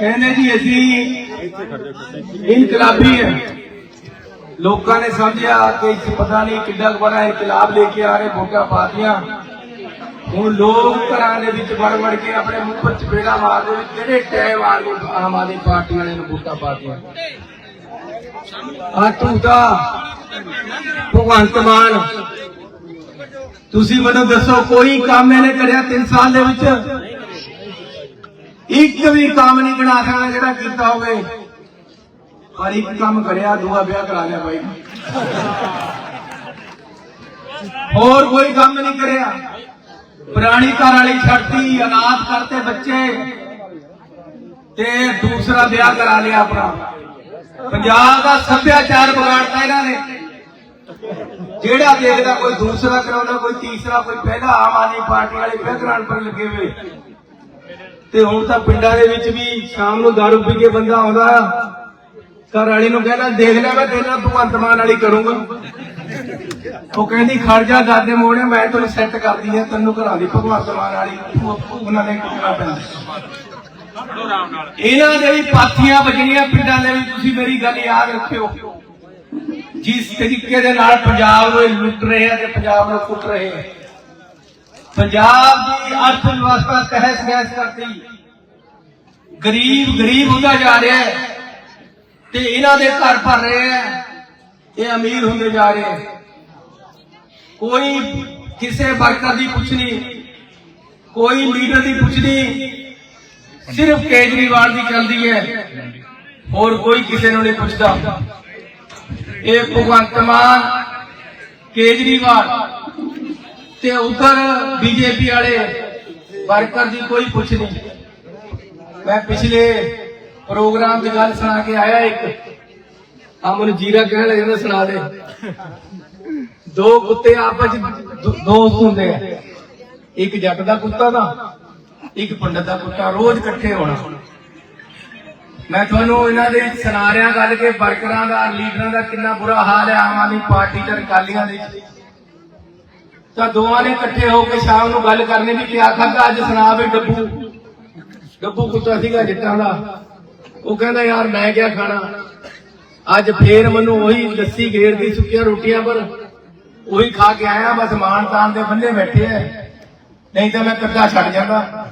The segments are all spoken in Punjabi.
ਕਹਿੰਦੇ ਜੀ ਅਸੀਂ ਇਨਕਲਾਬੀ ਹੈ। ਲੋਕਾਂ ਨੇ ਸਮਝਿਆ ਕਿ ਇਸ ਪਤਾ ਨਹੀਂ ਕਿੱਡਾ ਬੜਾ ਇਨਕਲਾਬ ਲੈ ਕੇ ਆ ਰਹੇ ਵੋਟਾਂ ਪਾਤੀਆਂ ਹੁਣ ਲੋਕ ਘਰਾਂ ਦੇ ਵਿੱਚ ਵੜ ਵੜ ਕੇ ਆਪਣੇ ਮੂੰਹ 'ਚ ਚਪੇੜਾ ਮਾਰਦੇ ਵੀ ਕਿਹੜੇ ਟਾਈਮ ਆ ਗਏ ਆਮ ਆਦਮੀ ਪਾਰਟੀ ਵਾਲੇ ਨੂੰ ਵੋਟਾਂ ਪਾਤੀਆਂ ਆ ਤੂੰ ਭਗਵੰਤ ਮਾਨ, ਤੁਸੀਂ ਮੈਨੂੰ ਦੱਸੋ ਕੋਈ ਕੰਮ ਇਹਨੇ ਕਰਿਆ 3 ਸਾਲ ਦੇ ਵਿੱਚ? ਇੱਕ ਵੀ ਕੰਮ ਨਹੀਂ ਬਣਾ ਸਕਦਾ ਜਿਹੜਾ ਕੀਤਾ ਹੋਵੇ। ਪਰ ਇੱਕ ਕੰਮ ਕਰਿਆ, ਦੂਆ ਵਿਆਹ ਕਰਾ ਲਿਆ ਬਾਈ। ਹੋਰ ਕੋਈ ਕੰਮ ਨਹੀਂ ਕਰਿਆ। ਪੁਰਾਣੀ ਘਰ ਵਾਲੀ ਛੱਡਤੀ, ਅਨਾਥ ਕਰਤੇ ਬੱਚੇ। ਤੇ ਦੂਸਰਾ ਵਿਆਹ ਕਰਾ ਲਿਆ ਆਪਣਾ। ਪੰਜਾਬ ਦਾ ਸੱਭਿਆਚਾਰ ਵਿਗਾੜਤਾ ਇਹਨਾਂ ਨੇ। ਜਿਹੜਾ ਦੇਖਦਾ ਕੋਈ ਦੂਸਰਾ ਕਰਾਉਂਦਾ, ਕੋਈ ਤੀਸਰਾ, ਕੋਈ ਪਹਿਲਾ ਆਮ ਆਦਮੀ ਪਾਰਟੀ ਵਾਲੇ ਵਿਆਹ ਕਰਾਉਣ ਪਰ ਲੱਗੇ ਹੋਏ। ਤੇ ਹੁਣ ਤਾਂ ਪਿੰਡਾਂ ਦੇ ਵਿੱਚ ਵੀ ਸ਼ਾਮ ਨੂੰ ਦਾਰੂ ਪੀ ਕੇ ਬੰਦਾ ਆਉਂਦਾ। ਘਰ ਵਾਲੀ ਨੂੰ ਕਹਿੰਦਾ, ਦੇਖ ਲੈ, ਮੈਂ ਤੇਰੇ ਨਾਲ ਭਗਵੰਤ ਮਾਨ ਵਾਲੀ ਕਰੂੰਗਾ। ਉਹ ਕਹਿੰਦੀ, ਖੜ ਜਾ ਦਾਦੇ ਮੋੜੇ, ਮੈਂ ਤੈਨੂੰ ਸੈੱਟ ਕਰਦੀ ਆ, ਤੈਨੂੰ ਘਰਾਂ ਦੀ ਭਗਵੰਤ ਮਾਨ ਵਾਲੀ। ਉਹਨਾਂ ਨੇ ਕਿਹਾ ਪੈਂਦਾ ਇਹਨਾਂ ਦੇ ਵੀ ਪਾਥੀਆਂ ਵੱਜਣੀਆਂ ਪਿੰਡਾਂ ਦੇ ਵੀ ਤੁਸੀਂ ਮੇਰੀ ਗੱਲ ਯਾਦ ਰੱਖਿਓ। ਜਿਸ ਤਰੀਕੇ ਦੇ ਨਾਲ ਪੰਜਾਬ ਨੂੰ ਲੁੱਟ ਰਹੇ ਆ ਤੇ ਪੰਜਾਬ ਨੂੰ ਕੁੱਟ ਰਹੇ ਆ। ਪੰਜਾਬ ਦੀ ਅਰਥ ਵਿਵਸਥਾ ਤਹਿਸ ਨਹਿਸ ਕਰਤੀ ਗਰੀਬ ਗਰੀਬ ਹੁੰਦਾ ਜਾ ਰਿਹਾ ਹੈ ਤੇ ਇਹਨਾਂ ਦੇ ਘਰ ਭਰ ਰਹੇ ਹੈ, ਇਹ ਅਮੀਰ ਹੁੰਦੇ ਜਾ ਰਹੇ ਕੋਈ ਕਿਸੇ ਵਰਕਰ ਦੀ ਪੁੱਛਣੀ ਕੋਈ ਲੀਡਰ ਦੀ ਪੁੱਛਣੀ ਸਿਰਫ ਕੇਜਰੀਵਾਲ ਦੀ ਚੱਲਦੀ ਹੈ। ਹੋਰ ਕੋਈ ਕਿਸੇ ਨੂੰ ਨਹੀਂ ਪੁੱਛਦਾ। ਇਹ ਭਗਵੰਤ ਮਾਨ, ਕੇਜਰੀਵਾਲ ਤੇ ਉਧਰ ਬੀਜੇਪੀ ਵਾਲੇ ਵਰਕਰ ਦੀ ਕੋਈ ਪੁੱਛ ਨਹੀਂ। ਮੈਂ ਪਿਛਲੇ ਪ੍ਰੋਗਰਾਮ ਦੀ ਗੱਲ ਸੁਣਾ ਕੇ ਆਇਆ ਇੱਕ। ਆ ਮੈਨੂੰ ਜੀਰਾ ਕਹਿਣ ਲੱਗੇ ਨੇ ਸੁਣਾ ਦੇ। ਦੋ ਕੁੱਤੇ ਆਪਸ ਦੋਸਤ ਹੁੰਦੇ ਆ। ਇੱਕ ਜੱਟ ਦਾ ਕੁੱਤਾ ਦਾ ਇੱਕ ਪੰਡਤ ਦਾ ਕੁੱਤਾ, ਰੋਜ਼ ਇਕੱਠੇ ਹੋਣਾ। ਮੈਂ ਤੁਹਾਨੂੰ ਇਹਨਾਂ ਦੇ ਸੁਣਾ ਰਿਹਾ ਗੱਲ ਕਿ ਵਰਕਰਾਂ ਦਾ, ਲੀਡਰਾਂ ਦਾ ਕਿੰਨਾ ਬੁਰਾ ਹਾਲ ਹੈ, ਆਮ ਆਦਮੀ ਪਾਰਟੀ ਤੇ ਅਕਾਲੀਆਂ ਦੇ। ਤਾਂ ਦੋਵਾਂ ਨੇ ਇਕੱਠੇ ਹੋ ਕੇ ਸ਼ਾਮ ਨੂੰ ਗੱਲ ਕਰਨੀ ਵੀ ਕਿਆ ਖਾਧਾ, ਅੱਜ ਸੁਣਾ ਵੀ ਡੱਬੂ। ਡੱਬੂ ਕੁੱਤਾ ਸੀਗਾ ਜੱਟਾਂ ਦਾ। ਉਹ ਕਹਿੰਦਾ, ਯਾਰ, ਮੈਂ ਕਿਆ ਖਾਣਾ? ਅੱਜ ਫੇਰ ਮੈਨੂੰ ਉਹੀ ਲੱਸੀ ਘੇਰਦੀ ਸੁੱਕੀਆਂ ਰੋਟੀਆਂ ਪਰ ਉਹੀ ਖਾ ਕੇ ਆਇਆ, ਬਸ ਮਾਨ ਤਾਨ ਦੇ ਬੰਨੇ ਬੈਠੇ ਐ। ਨਹੀਂ ਤਾਂ ਮੈਂ ਕੱਟਾ ਛੱਡ ਜਾਂਦਾ।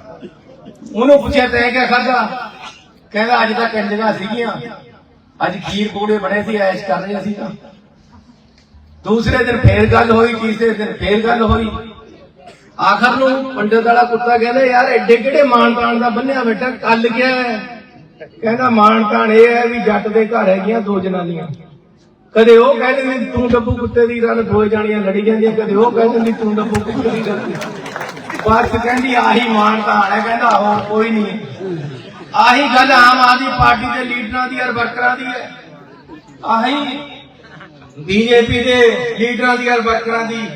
ਉਹਨੂੰ ਪੁੱਛਿਆ, ਤੈਂ ਕਿਆ ਖਾਧਾ? ਕਹਿੰਦਾ, ਅੱਜ ਤਾਂ ਕੰਜਗਾ ਸੀਗੀਆਂ। ਅੱਜ ਖੀਰ ਪੂੜੇ ਬਣੇ ਸੀ, ਐਸ਼ ਕਰ ਰਹੇ ਸੀ ਤਾਂ। ਦੂਸਰੇ ਦਿਨ ਫੇਰ ਗੱਲ ਹੋਈ, ਤੀਸਰੇ ਦਿਨ ਫੇਰ ਗੱਲ ਹੋਈ। ਆਖਰ ਨੂੰ ਪੰਡਤ ਵਾਲਾ ਕੁੱਤਾ ਕਹਿੰਦਾ, ਯਾਰ ਐਡੇ ਕਿਹੜੇ ਮਾਨ ਤਾਨ ਦਾ ਬੰਨਿਆ ਬੇਟਾ ਕੱਲ ਗਿਆ ਕਹਿੰਦਾ ਮਾਨ ਤਾਨ ਇਹ ਹੈ ਵੀ ਜੱਟ ਦੇ ਘਰ ਹੈਗੀਆਂ ਦੋ ਜਨਾਨੀਆਂ। ਕਦੇ ਉਹ ਕਹਿ ਦਿੰਦੀ, ਤੂੰ ਡੱਬੂ ਕੁੱਤੇ ਦੀ ਗੱਲ ਦੋ ਜਾਣੀਆਂ, ਲੜੀ ਜਾਂਦੀਆਂ। ਕਦੇ ਉਹ ਕਹਿ ਦਿੰਦੀ, ਤੂੰ ਡੱਬੂ ਕੁੱਤੇ ਦੀ ਗੱਲ ਬਸ ਕਹਿੰਦੀ, ਆਹੀ ਮਾਨ ਤਾਨ ਹੈ। ਕਹਿੰਦਾ ਹੋਰ ਕੋਈ ਨਹੀਂ ਆਹੀ ਗੱਲ ਆਮ ਆਦਮੀ ਪਾਰਟੀ ਦੇ ਲੀਡਰਾਂ ਦੀ ਔਰ ਵਰਕਰਾਂ ਦੀ ਹੈ। ਆਹੀ ਬੀਜੇਪੀ ਦੇ ਲੀਡਰਾਂ ਦੀ ਔਰ ਵਰਕਰਾਂ ਦੀ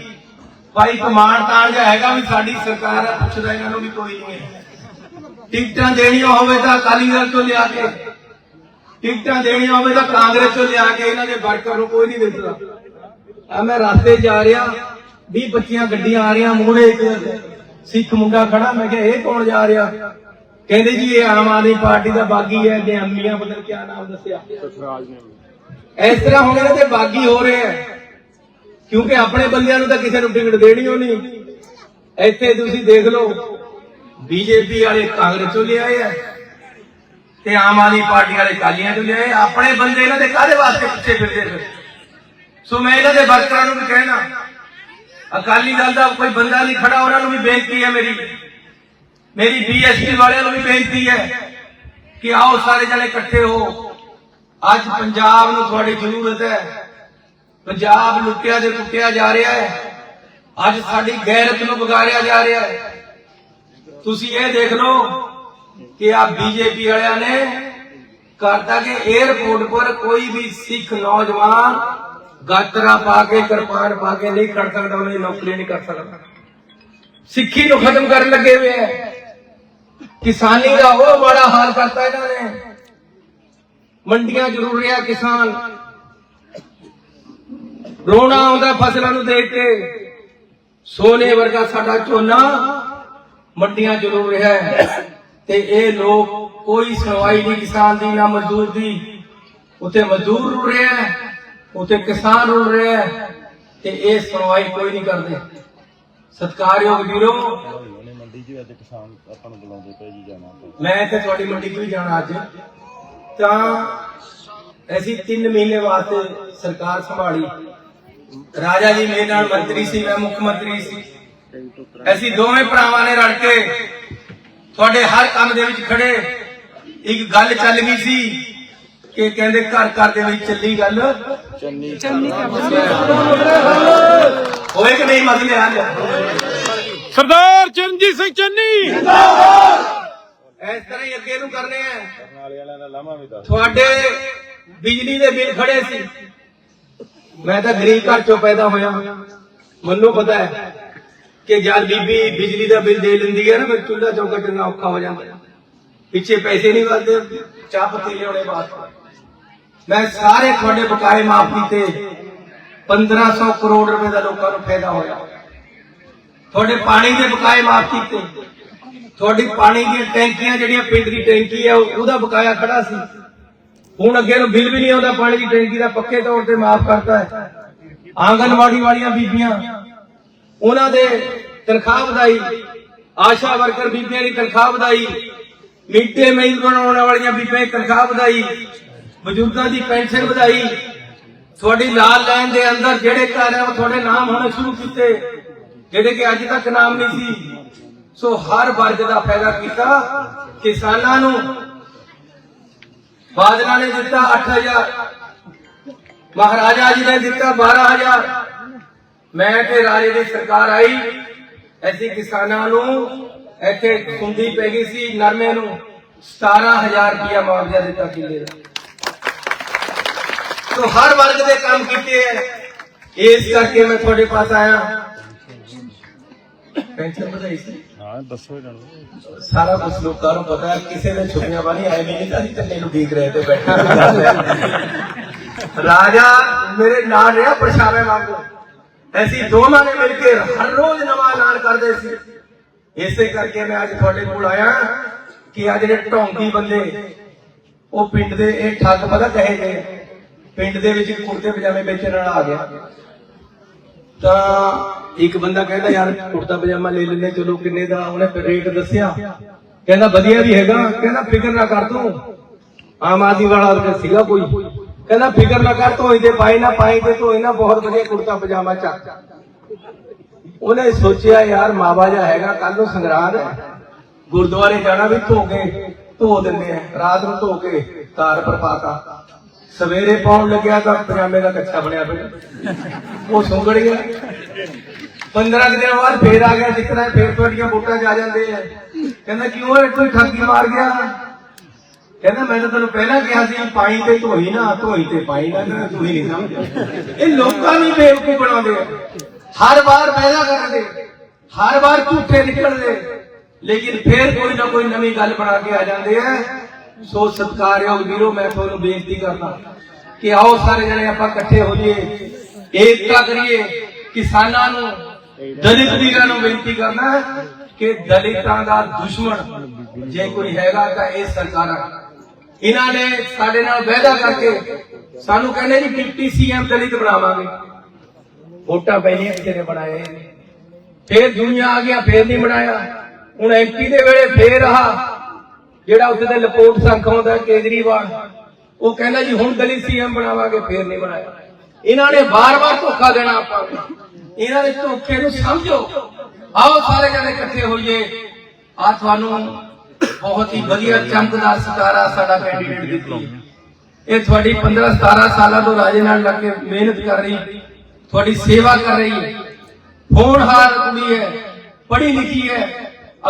ਭਾਈ ਕਮਾਨ ਤਾਣ ਜਿਹਾ ਹੈਗਾ ਵੀ ਸਾਡੀ ਸਰਕਾਰ ਹੈ ਪੁੱਛਦਾ ਇਹਨਾਂ ਨੂੰ ਵੀ ਕੋਈ ਨਹੀਂ ਹੈ। ਟਿਕਟਾਂ ਦੇਣੀਆਂ ਹੋਵੇ ਤਾਂ ਅਕਾਲੀ ਦਲ ਤੋਂ ਲਿਆ ਕੇ, ਟਿਕਟਾਂ ਦੇਣੀਆਂ ਹੋਵੇ ਤਾਂ ਕਾਂਗਰਸ ਤੋਂ ਲਿਆ ਕੇ ਇਹਨਾਂ ਦੇ ਵਰਕਰ ਨੂੰ ਕੋਈ ਨਹੀਂ ਦਿੰਦਾ। ਆ ਮੈਂ ਰਸਤੇ ਜਾ ਰਿਹਾ 20 25 ਗੱਡੀਆਂ ਆ ਰਹੀਆਂ ਮੂਹਰੇ ਇੱਕ ਸਿੱਖ ਮੁੰਡਾ ਖੜਾ, ਮੈਂ ਕਿਹਾ, ਇਹ ਕੌਣ ਜਾ ਰਿਹਾ? ਕਹਿੰਦੇ ਜੀ, ਇਹ ਆਮ ਆਦਮੀ ਪਾਰਟੀ ਦਾ ਬਾਗੀ ਹੈ ਕਿ ਅੰਮੀਆਂ ਪਤਾ ਨੀ ਕਿਆ ਨਾਮ ਦੱਸਿਆ। ਇਸ ਤਰ੍ਹਾਂ ਹੁਣ ਇਹਨਾਂ ਤੇ ਬਾਗੀ ਹੋ ਰਹੇ ਆ ਕਿਉਂਕਿ ਆਪਣੇ ਬੰਦਿਆਂ ਨੂੰ ਤਾਂ ਕਿਸੇ ਨੂੰ ਟਿਕਟ ਦੇਣੀ ਹੋ ਨਹੀਂ ਇੱਥੇ ਤੁਸੀਂ ਦੇਖ ਲਓ, ਬੀਜੇਪੀ ਵਾਲੇ ਕਾਂਗਰਸ ਤੋਂ ਲਿਆਏ ਆ ਤੇ ਆਮ ਆਦਮੀ ਪਾਰਟੀ ਵਾਲੇ ਕਾਲੀਆਂ ਤੋਂ ਲਿਆਏ ਆਪਣੇ ਬੰਦੇ ਇਹਨਾਂ ਦੇ ਕਾਹਦੇ ਵਾਸਤੇ ਪਿੱਛੇ ਫਿਰਦੇ ਫਿਰ? ਸੋ ਮੈਂ ਇਹਨਾਂ ਦੇ ਵਰਕਰਾਂ ਨੂੰ ਵੀ ਕਹਿਣਾ, ਅਕਾਲੀ ਦਲ ਦਾ ਕੋਈ ਬੰਦਾ ਨਹੀਂ ਖੜਾ, ਉਹਨਾਂ ਨੂੰ ਵੀ ਬੇਨਤੀ ਹੈ ਮੇਰੀ। ਮੇਰੀ ਬੀਐਸਪੀ ਵਾਲਿਆਂ ਨੂੰ ਵੀ ਬੇਨਤੀ ਹੈ ਕਿ ਆਓ ਸਾਰੇ ਜਣੇ ਇਕੱਠੇ ਹੋ। ਅੱਜ ਪੰਜਾਬ ਨੂੰ ਤੁਹਾਡੀ ਜ਼ਰੂਰਤ ਹੈ। ਪੰਜਾਬ ਲੁੱਟਿਆ ਤੇ ਕੁੱਟਿਆ ਜਾ ਰਿਹਾ ਹੈ। ਅੱਜ ਸਾਡੀ ਗੈਰਤ ਨੂੰ ਵਿਗਾੜਿਆ ਜਾ ਰਿਹਾ ਹੈ। ਤੁਸੀਂ ਇਹ ਦੇਖ ਲਓ ਕਿ ਆ ਬੀਜੇਪੀ ਵਾਲਿਆਂ ਨੇ ਕਰਤਾ ਕਿ 에어ਪੋਰਟ ਪਰ ਕੋਈ ਵੀ ਸਿੱਖ ਨੌਜਵਾਨ ਗਾਤਰਾ ਪਾ ਕੇ, ਕਿਰਪਾਨ ਪਾ ਕੇ ਨਹੀਂ ਖੜ ਸਕਦਾ, ਉਹਨੇ ਨੌਕਰੀ ਨਹੀਂ ਕਰ ਸਕਦਾ। ਸਿੱਖੀ ਨੂੰ ਖਤਮ ਕਰਨ ਲੱਗੇ ਹੋਏ ਹੈ। ਕਿਸਾਨੀ ਦਾ ਉਹ ਬੜਾ ਹਾਲ ਕਰਤਾ ਇਹਨਾਂ ਨੇ। ਮੰਡੀਆਂ ਜ਼ਰੂਰ ਰਿਹਾ ਕਿਸਾਨ। ਰੋਣਾ ਆਉਂਦਾ ਫਸਲਾਂ ਨੂੰ ਦੇਖ ਕੇ। ਸੋਨੇ ਵਰਗਾ ਸਾਡਾ ਝੋਨਾ ਮੰਡੀਆਂ ਜ਼ਰੂਰ ਰਿਹਾ ਤੇ ਇਹ ਲੋਕ ਕੋਈ ਸੁਣਵਾਈ ਨਹੀਂ ਕਿਸਾਨ ਦੀ ਨਾ ਮਜ਼ਦੂਰ ਦੀ। ਉਤੇ ਮਜ਼ਦੂਰ ਰੁਲ ਰਿਹਾ ਹੈ ਉਤੇ ਕਿਸਾਨ ਰੁਲ ਰਿਹਾ ਹੈ। ਤੇ ਇਹ ਸੁਣਵਾਈ ਕੋਈ ਨਹੀਂ ਕਰਦੇ। ਸਤਿਕਾਰਯੋਗ ਵੀਰੋ ਉਹਨੇ ਮੰਡੀ 'ਚ ਅੱਜ ਕਿਸਾਨ ਆਪਾਂ ਨੂੰ ਬੁਲਾਉਂਦੇ ਪਏ ਜੀ ਜਾਣਾ। ਆਪਾਂ ਮੈਂ ਤੇ ਤੁਹਾਡੀ ਮੰਡੀ 'ਚ ਵੀ ਜਾਣਾ ਅੱਜ। ਤਾਂ ਅਸੀਂ 3 ਮਹੀਨੇ ਵਾਸਤੇ ਸਰਕਾਰ ਸੰਭਾਲੀ। ਰਾਜਾ ਜੀ ਮੇਰੇ ਨਾਲ ਮੰਤਰੀ ਸੀ ਮੈਂ ਮੁੱਖ ਮੰਤਰੀ ਸੀ। ਅਸੀਂ ਦੋਵੇਂ ਭਰਾਵਾਂ ਨੇ ਰਲ ਕੇ ਤੁਹਾਡੇ ਹਰ ਕੰਮ ਦੇ ਵਿੱਚ ਖੜੇ। ਇੱਕ ਗੱਲ ਚੱਲ ਗਈ ਸੀ ਕਿ ਕਹਿੰਦੇ ਘਰ ਘਰ ਦੇ ਵਿੱਚ ਚੱਲੀ ਗੱਲ। ਚੰਨੀ ਹੋਏ ਕਿ ਨਹੀਂ ਮਸਲੇ ਹੱਲ ਸਰਦਾਰ ਚਰਨਜੀਤ ਸਿੰਘ ਚੰਨੀ। ਇਸ ਤਰ੍ਹਾਂ ਹੀ ਅੱਗੇ ਨੂੰ ਕਰਨੇ ਆ। ਨਾਲੇ ਵਾਲਿਆਂ ਦਾ ਲਾਮਾ ਵੀ ਦੱਸ। ਤੁਹਾਡੇ ਬਿਜਲੀ ਦੇ ਬਿੱਲ ਖੜੇ ਸੀ। ਮੈਂ ਤਾਂ ਗਰੀਬ ਘਰ ਚੋਂ ਪੈਦਾ ਹੋਇਆ। ਮੈਨੂੰ ਪਤਾ ਹੈ ਕਿ ਜਦ ਬੀਬੀ ਬਿਜਲੀ ਦਾ ਬਿੱਲ ਦੇ ਲੈਂਦੀ ਹੈ ਨਾ ਫਿਰ ਚੁੱਲ੍ਹਾ ਚੌਕਾ ਚੱਲਣਾ ਔਖਾ ਹੋ ਜਾਂਦਾ। ਪਿੱਛੇ ਪੈਸੇ ਨਹੀਂ ਵੱਧਦੇ। ਚਾਹ ਪੱਤੀ ਲਿਆਉਣੇ ਬਾਅਦ ਮੈਂ ਸਾਰੇ ਤੁਹਾਡੇ ਬਕਾਏ ਮਾਫ ਕੀਤੇ। 1500 ਕਰੋੜ ਰੁਪਏ ਦਾ ਲੋਕਾਂ ਨੂੰ ਫਾਇਦਾ ਹੋਇਆ। ਤੁਹਾਡੇ ਪਾਣੀ ਦੇ ਬਕਾਏ ਮਾਫ ਕੀਤੇ। ਤੁਹਾਡੀ ਪਾਣੀ ਦੀਆਂ ਟੈਂਕੀਆਂ ਜਿਹੜੀਆਂ ਪਿੰਡ ਦੀ ਟੈਂਕੀ ਹੈ ਉਹਦਾ ਬਕਾਇਆ ਖੜਾ ਸੀ। ਹੁਣ ਅੱਗੇ ਨੂੰ ਬਿੱਲ ਵੀ ਨਹੀਂ ਆਉਂਦਾ, ਪਾਣੀ ਦੀ ਟੈਂਕੀ ਦਾ ਪੱਕੇ ਤੌਰ ਤੇ ਮਾਫ ਕਰਤਾ ਹੈ। ਆਂਗਨਵਾੜੀ ਵਾਲੀਆਂ ਬੀਬੀਆਂ, ਉਹਨਾਂ ਦੇ ਤਨਖਾਹ ਵਧਾਈ, ਆਸ਼ਾ ਵਰਕਰ ਬੀਬੀਆਂ ਦੀ ਤਨਖਾਹ ਵਧਾਈ, ਮਿੱਟੇ ਮੀਲ ਬਣਾਉਣ ਵਾਲੀਆਂ ਬੀਬੀਆਂ ਦੀ ਤਨਖਾਹ ਵਧਾਈ ਬਜ਼ੁਰਗਾਂ ਦੀ ਪੈਨਸ਼ਨ ਵਧਾਈ, ਤੁਹਾਡੀ ਲਾਲ ਲਾਈਨ ਦੇ ਅੰਦਰ ਜਿਹੜੇ ਘਰ ਆ, ਉਹ ਤੁਹਾਡੇ ਨਾਮ ਹੋਣੇ ਸ਼ੁਰੂ ਕੀਤੇ, ਜਿਹੜੇ ਕਿ ਅੱਜ ਤੱਕ ਨਾਮ ਨਹੀਂ ਸੀ। ਸੋ ਹਰ ਵਰਗ ਦਾ ਫਾਇਦਾ ਕੀਤਾ, ਕਿਸਾਨਾਂ ਨੂੰ ਬਾਦਲਾਂ ਨੇ ਦਿੱਤਾ 8000 ਮਹਾਰਾਜਾ ਜੀ ਨੇ ਦਿੱਤਾ 12000 ਮੈਂ ਤੇ ਰਾਜੇ ਦੀ ਸਰਕਾਰ ਆਈ, ਅਸੀਂ ਕਿਸਾਨਾਂ ਨੂੰ ਇੱਥੇ ਸੁੰਦੀ ਪੈ ਗਈ ਸੀ ਨਰਮੇ ਨੂੰ 17000 ਰੁਪਇਆ ਮੁਆਵਜ਼ਾ ਦਿੱਤਾ ਕਿੱਲੇ ਦਾ ਸੋ ਹਰ ਵਰਗ ਦੇ ਕੰਮ ਕੀਤੇ ਹੈ। ਇਸ ਕਰਕੇ ਮੈਂ ਤੁਹਾਡੇ ਪਾਸ ਆਇਆ। ਪੈਨਸ਼ਨ ਵਧਾਈ ਸੀ ਹਾਂ ਦੱਸੋ ਜਾਣੋ ਸਾਰਾ ਕੁਝ ਲੋਕਾਂ ਨੂੰ ਪਤਾ ਹੈ ਕਿਸੇ ਦੇ ਛੁੱਟੀਆਂ ਵਾਲੀ ਆਏ ਨਹੀਂ ਤਾਂ ਅਸੀਂ ਚੱਲੇ ਨੂੰ ਦੇਖ ਰਹੇ ਤੇ ਬੈਠੇ ਰਾਜਾ ਮੇਰੇ ਨਾਲ ਰਿਹਾ ਪਰਛਾਵੇਂ ਵਾਂਗੂ। ਅਸੀਂ ਦੋਨਾਂ ਨੇ ਮਿਲ ਕੇ ਹਰ ਰੋਜ਼ ਨਵਾਂ ਐਲਾਨ ਕਰਦੇ ਸੀ। ਇਸੇ ਕਰਕੇ ਮੈਂ ਅੱਜ ਤੁਹਾਡੇ ਕੋਲ ਆਇਆ ਕਿ ਆ ਜਿਹੜੇ ਢੋਂਗੀ ਬੰਦੇ ਉਹ ਪਿੰਡ ਦੇ ਇਹ ਠੱਗ ਪਤਾ ਕਹੇ ਗਏ। ਪਿੰਡ ਦੇ ਵਿੱਚ ਕੁੜਤੇ ਪਜਾਮੇ ਵੇਚਣ ਵਾਲਾ ਆ ਗਿਆ। ਤਾਂ ਇੱਕ ਬੰਦਾ ਕਹਿੰਦਾ, ਯਾਰ, ਕੁੜਤਾ ਪਜਾਮਾ ਲੈ ਲੈਂਦੇ ਚਲੋ ਕਿੰਨੇ ਦਾ? ਉਹਨੇ ਰੇਟ ਦੱਸਿਆ। ਕਹਿੰਦਾ, ਵਧੀਆ ਵੀ ਹੈਗਾ। ਕਹਿੰਦਾ, ਫਿਕਰ ਨਾ ਕਰ ਤੂੰ। ਆਮ ਆਦਮੀ ਵਾਲਾ ਤਾਂ ਸੀਗਾ ਕੋਈ। ਕਹਿੰਦਾ, ਫਿਕਰ ਨਾ ਕਰ ਤੂੰ ਇਹਦੇ ਪਾਈ ਨਾ ਪਾਈ ਤੇ ਤੂੰ ਇਹਨਾਂ ਬਹੁਤ ਵਧੀਆ ਕੁੜਤਾ ਪਜਾਮਾ ਚੱਕ। ਉਹਨੇ ਸੋਚਿਆ, ਯਾਰ, ਮਾਵਾ ਜਾ ਹੈਗਾ ਕੱਲ ਨੂੰ ਸੰਗਰਾਂਦ ਹੈ। ਗੁਰਦੁਆਰੇ ਜਾਣਾ ਵੀ ਧੋ ਕੇ, ਧੋ ਦਿੰਦੇ ਆ ਰਾਤ ਨੂੰ ਧੋ ਕੇ ਤਾਰ ਪਰ ਪਾਤਾ। ਸਵੇਰੇ ਪਾਉਣ ਲੱਗਿਆ ਤਾਂ ਪਜਾਮੇ ਦਾ ਕੱਛਾ ਬਣਿਆ ਪਿਆ ਉਹ ਸੁੰਗੜ ਗਿਆ 15 ਕੁ ਬਾਅਦ ਫੇਰ ਆ ਗਿਆ ਜਿੱਕਣਾ ਫੇਰ ਤੁਹਾਡੀਆਂ ਵੋਟਾਂ 'ਚ ਆ ਜਾਂਦੇ ਆ। ਕਹਿੰਦਾ, ਕਿਉਂ ਇਹ ਕੋਈ ਠੱਗੀ ਮਾਰ ਗਿਆ ਕਹਿੰਦਾ, ਮੈਂ ਤਾਂ ਤੈਨੂੰ ਪਹਿਲਾਂ ਕਿਹਾ ਸੀ ਪਾਣੀ ਤੇ ਧੋਈ ਨਾ, ਧੋਈ ਤੇ ਪਾਈ ਨਾ, ਕਹਿੰਦਾ ਤੂੰ ਹੀ ਨਹੀਂ ਸਮਝਿਆ ਇਹ ਲੋਕਾਂ ਨੂੰ ਬੇਵਕੂਫ ਬਣਾਉਂਦੇ ਆ। ਹਰ ਵਾਰ ਪੈਦਾ ਕਰਦੇ, ਹਰ ਵਾਰ ਝੂਠੇ ਨਿਕਲਦੇ। ਲੇਕਿਨ ਫੇਰ ਕੋਈ ਨਾ ਕੋਈ ਨਵੀਂ ਗੱਲ ਬਣਾ ਕੇ ਆ ਜਾਂਦੇ ਆ। ਸੋ ਸਤਿਕਾਰਯੋਗ ਵੀਰੋ, ਮੈਂ ਤੁਹਾਨੂੰ ਬੇਨਤੀ ਕਰਦਾ ਕਿ ਆਓ ਸਾਰੇ ਜਣੇ ਆਪਾਂ ਇਕੱਠੇ ਹੋ ਜਾਈਏ। ਏਕਤਾ ਕਰੀਏ। ਕਿਸਾਨਾਂ ਨੂੰ, ਦਲਿਤ ਵੀਰਾਂ ਨੂੰ ਬੇਨਤੀ ਕਰਨਾ ਕਿ ਦਲਿਤਾਂ ਦਾ ਦੁਸ਼ਮਣ ਜੇ ਕੋਈ ਹੈਗਾ ਤਾਂ ਇਹ ਸਰਕਾਰਾਂ। ਇਹਨਾਂ ਨੇ ਸਾਡੇ ਨਾਲ ਵਾਅਦਾ ਕਰਕੇ ਸਾਨੂੰ ਕਹਿੰਦੇ ਜੀ, ਡਿਪਟੀ ਸੀਐਮ ਦਲਿਤ ਬਣਾਵਾਂਗੇ। ਵੋਟਾਂ ਪੈਣੀਆਂ ਕਿਸੇ ਨੇ ਬਣਾਏ। ਫੇਰ ਦੁਨੀਆ ਆ ਗਿਆ, ਫੇਰ ਨਹੀਂ ਬਣਾਇਆ। ਹੁਣ ਐਮਪੀ ਦੇ ਵੇਲੇ ਫੇਰ ਆ ਜਿਹੜਾ ਉੱਥੇ ਤੇ ਰਿਪੋਰਟ ਸੰਖ ਆਉਂਦਾ, ਕੇਜਰੀਵਾਲ, ਉਹ ਕਹਿੰਦਾ ਜੀ, ਹੁਣ ਦਲਿਤ ਸੀਐਮ ਬਣਾਵਾਂਗੇ, ਫੇਰ ਨਹੀਂ ਬਣਾਇਆ। ਇਹਨਾਂ ਨੇ ਬਾਰ-ਬਾਰ ਧੋਖਾ ਦੇਣਾ ਆਪਾਂ ਇਹਨਾਂ ਦੇ ਧੋਖੇ ਨੂੰ ਸਮਝੋ। ਆਓ ਸਾਰੇ ਜਣੇ ਇਕੱਠੇ ਹੋਈਏ। ਆ ਤੁਹਾਨੂੰ ਬਹੁਤ ਹੀ ਵਧੀਆ ਚਮਕਦਾਰ ਸਿਤਾਰਾ ਸਾਡਾ ਕੈਂਡੀਡੇਟ ਦਿੱਤੀ। ਇਹ ਤੁਹਾਡੀ 15 17 ਸਾਲਾਂ ਤੋਂ ਰਾਜੇ ਨਾਲ ਲੱਗ ਕੇ ਮਿਹਨਤ ਕਰ ਰਹੀ, ਤੁਹਾਡੀ ਸੇਵਾ ਕਰ ਰਹੀ। ਹੈ ਹੋਣਹਾਰ ਕੁੜੀ ਹੈ, ਪੜ੍ਹੀ ਲਿਖੀ ਹੈ,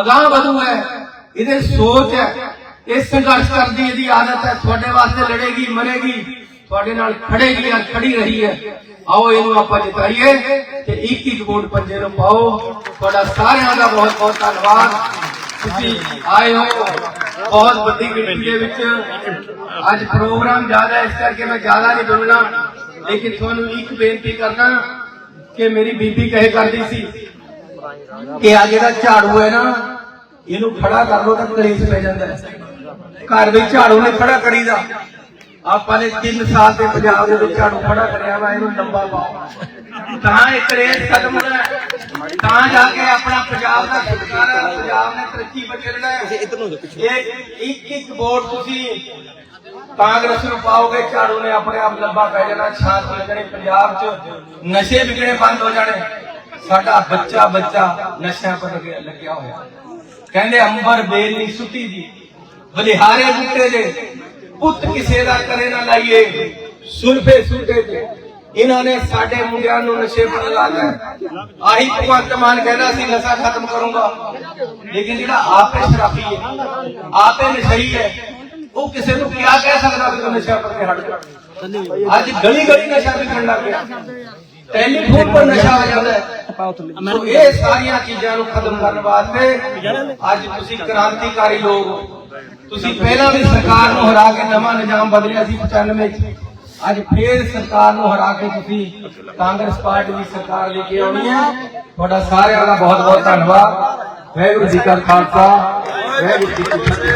ਅਗਾਹ ਵਧੂ ਹੈ। ਇਹਦੇ ਸੋਚ ਹੈ ਇਹ ਸੰਘਰਸ਼ ਕਰਦੀ ਇਹਦੀ ਆਦਤ ਹੈ, ਤੁਹਾਡੇ ਵਾਸਤੇ ਲੜੇਗੀ, ਮਰੇਗੀ, ਤੁਹਾਡੇ ਨਾਲ ਖੜੇਗੀ ਆ ਖੜੀ ਰਹੀ ਹੈ। ਆਓ ਇਹਨੂੰ ਆਪਾਂ ਜਿਤਾਈਏ ਤੇ ਇੱਕ ਇੱਕ ਵੋਟ ਪੰਜੇ ਨੂੰ ਪਾਓ। ਤੁਹਾਡਾ ਸਾਰਿਆਂ ਦਾ ਬਹੁਤ ਬਹੁਤ ਧੰਨਵਾਦ। ਤੁਸੀਂ ਆਏ ਹੋ ਬਹੁਤ ਵੱਡੀ ਗਿਣਤੀ ਦੇ ਵਿੱਚ। ਅੱਜ ਪ੍ਰੋਗਰਾਮ ਜ਼ਿਆਦਾ ਇਸ ਕਰਕੇ ਮੈਂ ਜ਼ਿਆਦਾ ਨਹੀਂ ਬੋਲਣਾ। ਲੇਕਿਨ ਤੁਹਾਨੂੰ ਇੱਕ ਬੇਨਤੀ ਕਰਨਾ ਕਿ ਮੇਰੀ ਬੀਬੀ ਕਹੇ ਕਰਦੀ ਸੀ ਕਿ ਆ ਜਿਹੜਾ ਝਾੜੂ ਹੈ ਨਾ ਇਹਨੂੰ ਖੜਾ ਕਰ ਲੋ ਤਾਂ ਕਲੇਸ਼ ਪੈ ਜਾਂਦਾ ਹੈ। ਘਰ ਵਿੱਚ ਝਾੜੂ ਨੇ ਖੜਾ ਕਰੀਦਾ। ਆਪਾਂ ਨੇ 3 ਸਾਲ ਤੇ ਪੰਜਾਬ ਦੇ ਵਿੱਚ ਝਾੜੂ ਖੜਾ ਕਰਿਆ ਵਾ ਇਹਨੂੰ ਲੰਬਾ ਪਾਓ। ਤਾਂ ਇਹ ਕਲੇਸ਼ ਖਤਮ ਹੋਣਾ ਹੈ। ਤਾਂ ਜਾ ਕੇ ਆਪਣਾ ਪੰਜਾਬ ਦਾ ਛੁਟਕਾਰਾ ਪੰਜਾਬ ਨੇ ਤਰੱਕੀ ਬਚਣਾ ਹੈ। ਇਹ ਇੱਕ ਇੱਕ ਵੋਟ ਤੁਸੀਂ ਕਾਂਗਰਸ ਨੂੰ ਪਾਓਗੇ ਝਾੜੂ ਨੇ ਆਪਣੇ ਆਪ ਲੰਬਾ ਪੈ ਜਾਣਾ ਸ਼ਾਂਤੀ ਲੱਗਣੀ ਪੰਜਾਬ 'ਚ ਨਸ਼ੇ ਵਿਕਣੇ ਬੰਦ ਹੋ ਜਾਣੇ। ਸਾਡਾ ਬੱਚਾ ਬੱਚਾ ਨਸ਼ਿਆਂ ਪਰ ਲੱਗਿਆ ਹੋਇਆ। ਕਹਿੰਦੇ ਅੰਬਰ ਬੇਲ ਨਹੀਂ ਸੁੱਟੀ ਦੀ ਬਲਿਹਾਰੇ ਬੁੱਟੇ ਦੇ ਪੁੱਤ ਕਿਸੇ ਦਾ ਕਰੇ ਨਾ ਲਾਈਏ। ਸੁਲਫੇ ਸੁਲਫੇ ਤੇ ਇਹਨਾਂ ਨੇ ਸਾਡੇ ਮੁੰਡਿਆਂ ਨੂੰ ਨਸ਼ੇ ਪਰ ਲਾ ਲਿਆ। ਆਹੀ ਭਗਵੰਤ ਮਾਨ ਕਹਿੰਦਾ ਸੀ, ਨਸ਼ਾ ਖਤਮ ਕਰੂੰਗਾ। ਲੇਕਿਨ ਜਿਹੜਾ ਆਪੇ ਸ਼ਰਾਬੀ ਹੈ, ਆਪੇ ਨਸ਼ਈ ਹੈ, ਉਹ ਕਿਸੇ ਨੂੰ ਕਿਆ ਕਹਿ ਸਕਦਾ ਵੀ ਤੂੰ ਨਸ਼ਾ ਕਰਕੇ ਹਟ ਜਾ। ਅੱਜ ਗਲੀ ਗਲੀ ਨਸ਼ਾ ਵਿਕਣ ਲੱਗ ਗਿਆ। ਟੈਲੀਫੋਨ ਪਰ ਨਸ਼ਾ ਆ ਜਾਂਦਾ ਹੈ। ਸੋ ਇਹ ਸਾਰੀਆਂ ਚੀਜ਼ਾਂ ਨੂੰ ਖਤਮ ਕਰਨ ਵਾਸਤੇ ਅੱਜ ਤੁਸੀਂ ਕ੍ਰਾਂਤੀਕਾਰੀ ਲੋਕ ਹੋ। ਤੁਸੀਂ ਪਹਿਲਾਂ ਵੀ ਸਰਕਾਰ ਨੂੰ ਹਰਾ ਕੇ ਨਵਾਂ ਨਿਜ਼ਾਮ ਬਦਲਿਆ ਸੀ 95 ਚ। ਅੱਜ ਫੇਰ ਸਰਕਾਰ ਨੂੰ ਹਰਾ ਕੇ ਤੁਸੀਂ ਕਾਂਗਰਸ ਪਾਰਟੀ ਦੀ ਸਰਕਾਰ ਲੈ ਕੇ ਆਉਣੀ ਹੈ। ਤੁਹਾਡਾ ਸਾਰਿਆਂ ਦਾ ਬਹੁਤ ਬਹੁਤ ਧੰਨਵਾਦ। ਵਾਹਿਗੁਰੂ ਜੀ ਕਾ ਖਾਲਸਾ, ਵਾਹਿਗੁਰੂ ਜੀ ਕੀ ਫਤਿਹ।